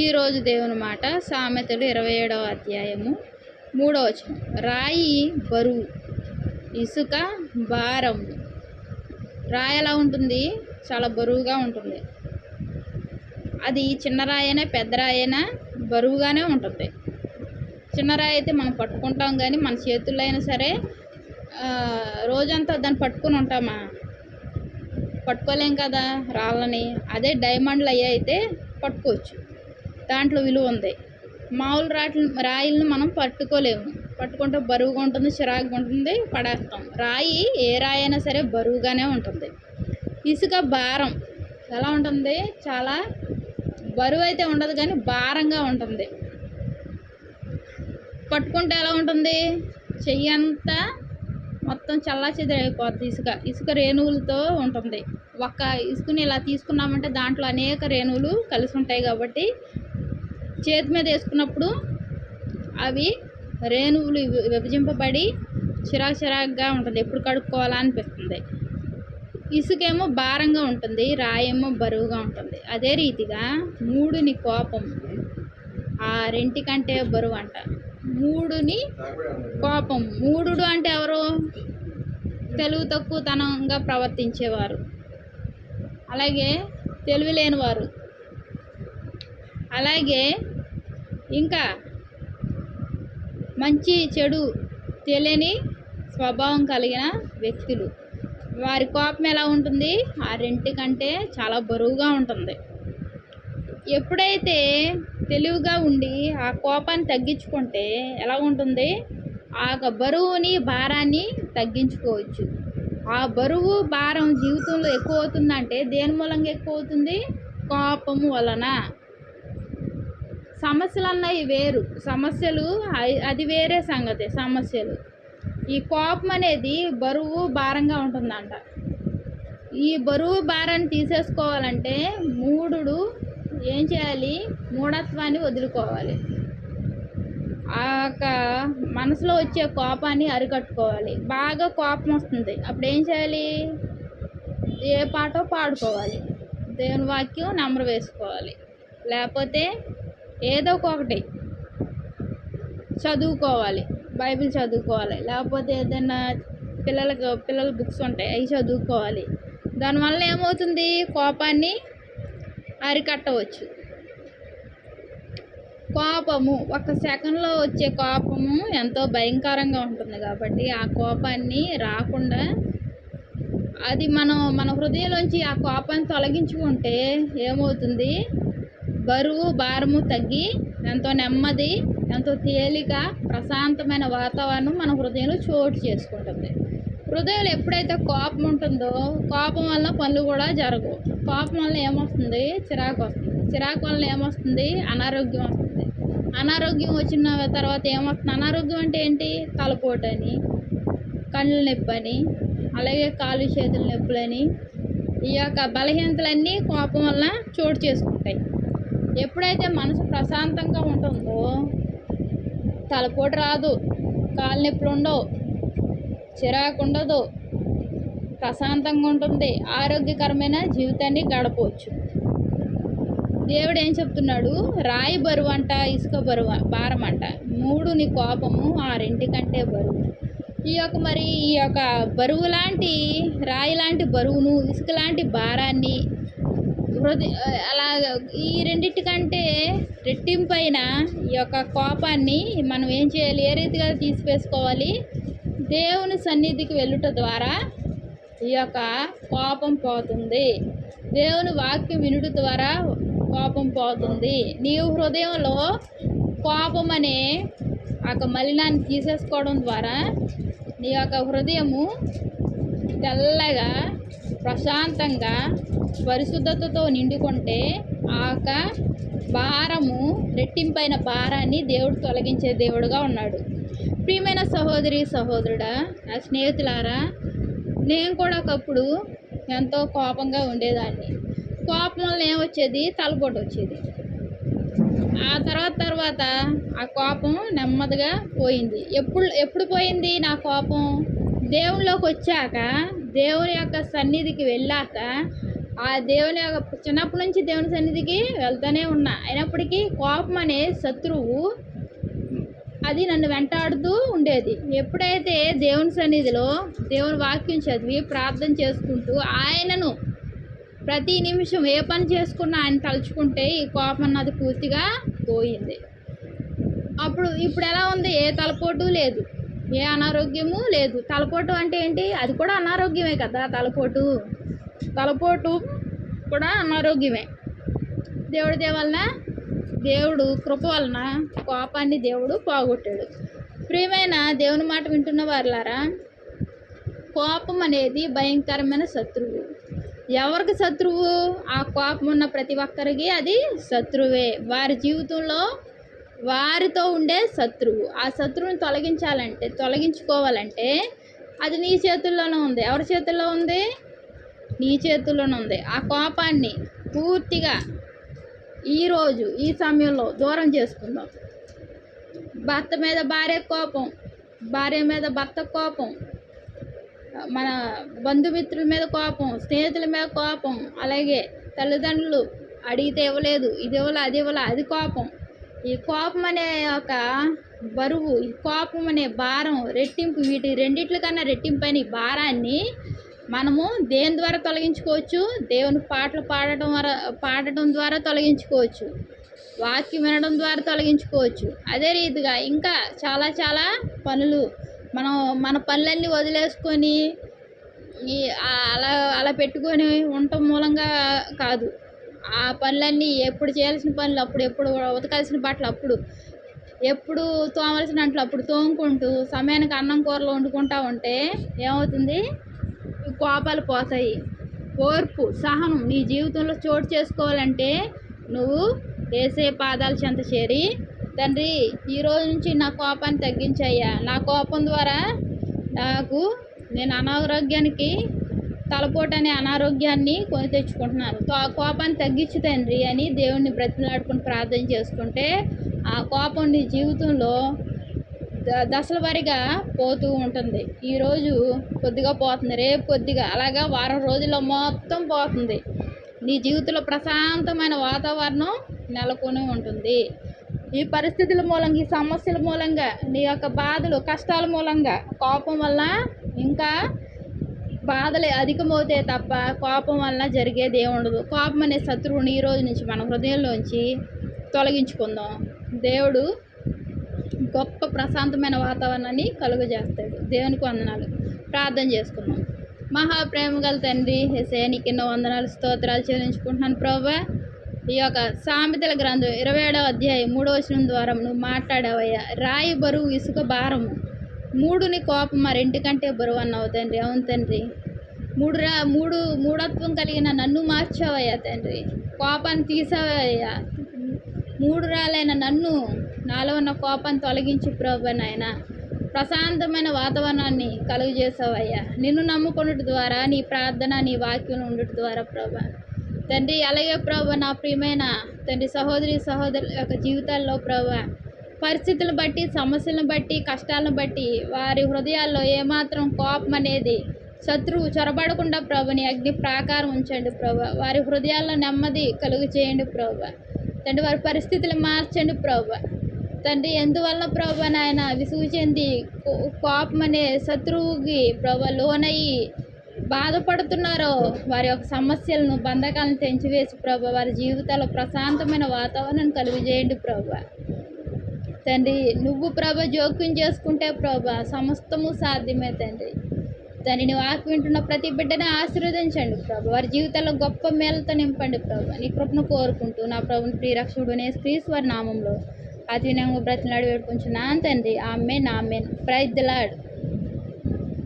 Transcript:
ఈరోజు దేవుని మాట సామెతలు ఇరవై ఏడవ అధ్యాయము మూడవ రాయి బరువు ఇసుక భారం రాయి ఎలా ఉంటుంది? చాలా బరువుగా ఉంటుంది. అది చిన్న రాయి అయినా పెద్ద రాయి అయినా బరువుగానే ఉంటుంది. చిన్న రాయి అయితే మనం పట్టుకుంటాం కానీ మన చేతుల్లో అయినా సరే రోజంతా దాన్ని పట్టుకుని ఉంటామా? పట్టుకోలేం కదా రాళ్ళని. అదే డైమండ్లు అయ్యి అయితే పట్టుకోవచ్చు. దాంట్లో విలువ ఉంది. మామూలు రాట్లు రాయిలను మనం పట్టుకోలేము. పట్టుకుంటే బరువుగా ఉంటుంది చిరాకుగా ఉంటుంది పడేస్తాం. రాయి ఏ రాయి అయినా సరే బరువుగానే ఉంటుంది. ఇసుక భారం ఎలా ఉంటుంది? చాలా బరువు అయితే ఉండదు కానీ భారంగా ఉంటుంది. పట్టుకుంటే ఎలా ఉంటుంది? చెయ్యి అంతా మొత్తం చల్లా ఇసుక. ఇసుక రేణువులతో ఉంటుంది. ఒక్క ఇసుకని ఇలా తీసుకున్నామంటే దాంట్లో అనేక రేణువులు కలిసి ఉంటాయి కాబట్టి చేతి మీద వేసుకున్నప్పుడు అవి రేణువులు విభజింపబడి చిరాకు చిరాకుగా ఉంటుంది. ఎప్పుడు కడుక్కోవాలా అనిపిస్తుంది. ఇసుకేమో భారంగా ఉంటుంది. రాయేమో బరువుగా ఉంటుంది. అదే రీతిగా మూడుని కోపం. ఆ రెంటికంటే బరువు అంట. మూడుని కోపం. మూడుడు అంటే ఎవరు? తెలుగు తక్కువతనంగా ప్రవర్తించేవారు. అలాగే తెలివి లేనివారు. అలాగే ఇంకా మంచి చెడు తెలియని స్వభావం కలిగిన వ్యక్తులు. వారి కోపం ఎలా ఉంటుంది? ఆ రెంటి కంటే చాలా బరువుగా ఉంటుంది. ఎప్పుడైతే తెలివిగా ఉండి ఆ కోపాన్ని తగ్గించుకుంటే ఎలా ఉంటుంది? ఆ యొక్క బరువుని భారాన్ని తగ్గించుకోవచ్చు. ఆ బరువు భారం జీవితంలో ఎక్కువ అవుతుందంటే దేని మూలంగా ఎక్కువ అవుతుంది? కోపం వలన. సమస్యలు అన్నవి వేరు. సమస్యలు అది వేరే సంగతి సమస్యలు. ఈ కోపం అనేది బరువు భారంగా ఉంటుందంట. ఈ బరువు భారాన్ని తీసేసుకోవాలంటే మూడు ఏం చేయాలి? మూఢత్వాన్ని వదులుకోవాలి. ఆ యొక్క మనసులో వచ్చే కోపాన్ని అరికట్టుకోవాలి. బాగా కోపం వస్తుంది. అప్పుడు ఏం చేయాలి? ఏ పాటో పాడుకోవాలి. దేవుని వాక్యం నెంబర్ వేసుకోవాలి లేకపోతే ఏదో ఒకటి చదువుకోవాలి బైబిల్ చదువుకోవాలి లేకపోతే ఏదైనా పిల్లలకు పిల్లల బుక్స్ ఉంటాయి అవి చదువుకోవాలి. దానివల్ల ఏమవుతుంది? కోపాన్ని అరికట్టవచ్చు. కోపము ఒక సెకండ్లో వచ్చే కోపము ఎంతో భయంకరంగా ఉంటుంది కాబట్టి ఆ కోపాన్ని రాకుండా అది మనం మన హృదయంలోంచి ఆ కోపాన్ని తొలగించుకుంటే ఏమవుతుంది? బరువు భారము తగ్గి ఎంతో నెమ్మది ఎంతో తేలిక ప్రశాంతమైన వాతావరణం మన హృదయంలో చోటు చేసుకుంటుంది. హృదయంలో ఎప్పుడైతే కోపం ఉంటుందో కోపం వల్ల పనులు కూడా జరగవు. కోపం వల్ల ఏమొస్తుంది? చిరాకు వస్తుంది. చిరాకు వల్ల ఏమొస్తుంది? అనారోగ్యం వస్తుంది. అనారోగ్యం వచ్చిన తర్వాత ఏమొస్తుంది? అనారోగ్యం అంటే ఏంటి? తలపోటని కళ్ళు నొప్పి అని అలాగే కాళ్ళు చేతుల నొప్పులని ఈ యొక్క బలహీనతలన్నీ కోపం వల్ల చోటు చేసుకుంటాయి. ఎప్పుడైతే మనసు ప్రశాంతంగా ఉంటుందో తలపోటు రాదు కాలు నొప్పులు ఉండవు చిరాకు ఉండదు ప్రశాంతంగా ఉంటుంది ఆరోగ్యకరమైన జీవితాన్ని గడపవచ్చు. దేవుడు ఏం చెప్తున్నాడు? రాయి బరువు అంట ఇసుక బరువు భారం అంట. మూడు నీ కోపము ఆ రెంటికంటే బరువు. ఈ యొక్క మరి ఈ యొక్క బరువు లాంటి రాయి లాంటి బరువును ఇసుక లాంటి భారాన్ని హృదయ అలా ఈ రెండింటికంటే రెట్టింపైన ఈ యొక్క కోపాన్ని మనం ఏం చేయాలి? ఏ రీతిగా తీసివేసుకోవాలి? దేవుని సన్నిధికి వెళ్ళుట ద్వారా ఈ యొక్క కోపం పోతుంది. దేవుని వాక్యం వినుట ద్వారా కోపం పోతుంది. నీవు హృదయంలో కోపం అనే ఆ యొక్క మలినాన్ని తీసేసుకోవడం ద్వారా నీ యొక్క హృదయము తెల్లగా ప్రశాంతంగా పరిశుద్ధతతో నిండుకుంటే ఆ యొక్క భారము రెట్టింపైన భారాన్ని దేవుడు తొలగించే దేవుడుగా ఉన్నాడు. ప్రియమైన సహోదరి సహోదరుడా నా స్నేహితులారా నేను కూడా ఒకప్పుడు ఎంతో కోపంగా ఉండేదాన్ని. కోపం వల్ల ఏమొచ్చేది తలపోటు వచ్చేది. ఆ తర్వాత తర్వాత ఆ కోపం నెమ్మదిగా పోయింది. ఎప్పుడు ఎప్పుడు పోయింది నా కోపం? దేవుళ్ళలోకి వచ్చాక దేవుని యొక్క సన్నిధికి వెళ్ళాక ఆ దేవుని యొక్క చిన్నప్పటి నుంచి దేవుని సన్నిధికి వెళ్తూనే ఉన్నా. అయినప్పటికీ కోపం అనే శత్రువు అది నన్ను వెంటాడుతూ ఉండేది. ఎప్పుడైతే దేవుని సన్నిధిలో దేవుని వాక్యం చదివి ప్రార్థన చేసుకుంటూ ఆయనను ప్రతి నిమిషం ఏ పని చేసుకున్నా ఆయన తలుచుకుంటే ఈ కోపం అన్నది పూర్తిగా పోయింది. అప్పుడు ఇప్పుడు ఎలా ఉంది? ఏ తలపోటు లేదు. ఏ అనారోగ్యము లేదు. తలపోటు అంటే ఏంటి? అది కూడా అనారోగ్యమే కదా తలపోటు. తలపోటు కూడా అనారోగ్యమే. దేవుడి దేవలన దేవుడు కృప వలన కోపాన్ని దేవుడు పోగొట్టాడు. ప్రియమైన దేవుని మాట వింటున్న వారులారా కోపం అనేది భయంకరమైన శత్రువు. ఎవరికి శత్రువు? ఆ కోపం ఉన్న ప్రతి ఒక్కరికి అది శత్రువే. వారి జీవితంలో వారితో ఉండే శత్రువు. ఆ శత్రువుని తొలగించాలంటే తొలగించుకోవాలంటే అది నీ చేతుల్లోనే ఉంది. ఎవరి చేతుల్లో ఉంది? నీ చేతుల్లోనే ఉంది. ఆ కోపాన్ని పూర్తిగా ఈరోజు ఈ సమయంలో దూరం చేసుకుందాం. భర్త మీద భార్య కోపం భార్య మీద భర్త కోపం మన బంధుమిత్రుల మీద కోపం స్నేహితుల మీద కోపం అలాగే తల్లిదండ్రులు అడిగితే ఇవ్వలేదు ఇది ఇవ్వలే అది ఇవ్వలే అది కోపం. ఈ కోపం అనే ఒక బరువు ఈ కోపం అనే భారం రెట్టింపు వీటి రెండిట్ల కన్నా రెట్టింపైన ఈ భారాన్ని మనము దేని ద్వారా తొలగించుకోవచ్చు? దేవుని పాటలు పాడటం పాడటం ద్వారా తొలగించుకోవచ్చు. వాక్యం వినడం ద్వారా తొలగించుకోవచ్చు. అదే రీతిగా ఇంకా చాలా చాలా పనులు మనం మన పనులన్నీ వదిలేసుకొని అలా అలా పెట్టుకొని ఉండటం మూలంగా కాదు. ఆ పనులన్నీ ఎప్పుడు చేయాల్సిన పనులు అప్పుడు ఎప్పుడు ఉతకాల్సిన బట్టలు అప్పుడు ఎప్పుడు తోమలసిన అంట్లు అప్పుడు తోముకుంటూ సమయానికి అన్నం కూరలు వండుకుంటా ఉంటే ఏమవుతుంది? కోపాలు పోతాయి. ఓర్పు సహనం నీ జీవితంలో చోటు చేసుకోవాలంటే నువ్వు వేసే పాదాల చెంత చేరి తండ్రి ఈ రోజు నుంచి నా కోపాన్ని తగ్గించయ్యా. నా కోపం ద్వారా నాకు నేను అనారోగ్యానికి తలపోటు అనే అనారోగ్యాన్ని కొని తెచ్చుకుంటున్నాను. తో- ఆ కోపాన్ని తగ్గించు తండ్రి అని దేవుణ్ణి బ్రతిమలాడుకుని ప్రార్థన చేసుకుంటే ఆ కోపం నీ జీవితంలో దశల వారీగా పోతూ ఉంటుంది. ఈరోజు కొద్దిగా పోతుంది. రేపు కొద్దిగా అలాగా వారం రోజుల్లో మొత్తం పోతుంది. నీ జీవితంలో ప్రశాంతమైన వాతావరణం నెలకొని ఉంటుంది. ఈ పరిస్థితుల మూలంగా ఈ సమస్యల మూలంగా నీ యొక్క బాధలు కష్టాల మూలంగా కోపం వల్ల ఇంకా బాధలు అధికమవుతాయి తప్ప కోపం వల్ల జరిగేది ఏముండదు కోపం అనే శత్రువుని ఈ రోజు నుంచి మన హృదయంలోంచి తొలగించుకుందాం. దేవుడు గొప్ప ప్రశాంతమైన వాతావరణాన్ని కలుగజేస్తాడు. దేవునికి వందనాలు. ప్రార్థన చేసుకుందాం. మహాప్రేమ గల తండ్రి ఎసే నీకు ఎన్నో వందనాలు స్తోత్రాలు చెల్లించుకుంటున్నాను ప్రభా. ఈ యొక్క సామెతల గ్రంథం ఇరవై ఏడవ అధ్యాయం మూడో వచనం ద్వారా నువ్వు మాట్లాడావయ్యా. రాయి బరువు ఇసుక భారము మూడుని కోపం రెండు కంటే బరువు అన్నావు తండ్రి. అవును తండ్రి. మూడు రా మూడు మూఢత్వం కలిగిన నన్ను మార్చావయ్యా తండ్రి. కోపాన్ని తీసావయ్యా. మూడు రాలైన నన్ను నాలో ఉన్న కోపం తొలగించి ప్రభు నాయన. ప్రశాంతమైన వాతావరణాన్ని కలుగజేసావయ్యా. నిన్ను నమ్ముకున్నట ద్వారా నీ ప్రార్థన నీ వాక్యం ఉండట ద్వారా ప్రభ. తండ్రి అలాగే ప్రభు నా ప్రియమైన తండ్రి సహోదరి సహోదరుల యొక్క జీవితాల్లో ప్రభ పరిస్థితులను బట్టి సమస్యలను బట్టి కష్టాలను బట్టి వారి హృదయాల్లో ఏమాత్రం కోపం అనేది శత్రువు చొరబడకుండా ప్రభుని అగ్ని ప్రాకారం ఉంచండి ప్రభు. వారి హృదయాల్లో నెమ్మది కలుగు చేయండి ప్రభు. తండ్రి వారి పరిస్థితులు మార్చండి ప్రభు. తండ్రి ఎందువల్ల ప్రభు నాయన? విసుగు చెంది కోపం అనే శత్రువుకి ప్రభా లోనయ్యి బాధపడుతున్నారో. వారి యొక్క సమస్యలను బంధకాలను తెంచివేసి ప్రభు వారి జీవితాల్లో ప్రశాంతమైన వాతావరణం కలుగజేయండి చేయండి తండ్రి నువ్వు ప్రభ జోక్యం చేసుకుంటే ప్రభా సమస్తము సాధ్యమే తండ్రి. తండ్రి వాకి వాకు వింటున్న ప్రతి బిడ్డని ఆశీర్వదించండి ప్రభు. వారి జీవితంలో గొప్ప మేలతో నింపండి ప్రభు. నీ కృపను కోరుకుంటూ నా ప్రభుని ప్రియరక్షుడు అనే క్రీస్ వారి నామంలో అతి వినంగా బ్రతిలాడి వేడుకుంటున్నాను తండ్రి. ఆమె నామెన్ ప్రైజ్ ద లార్డ్.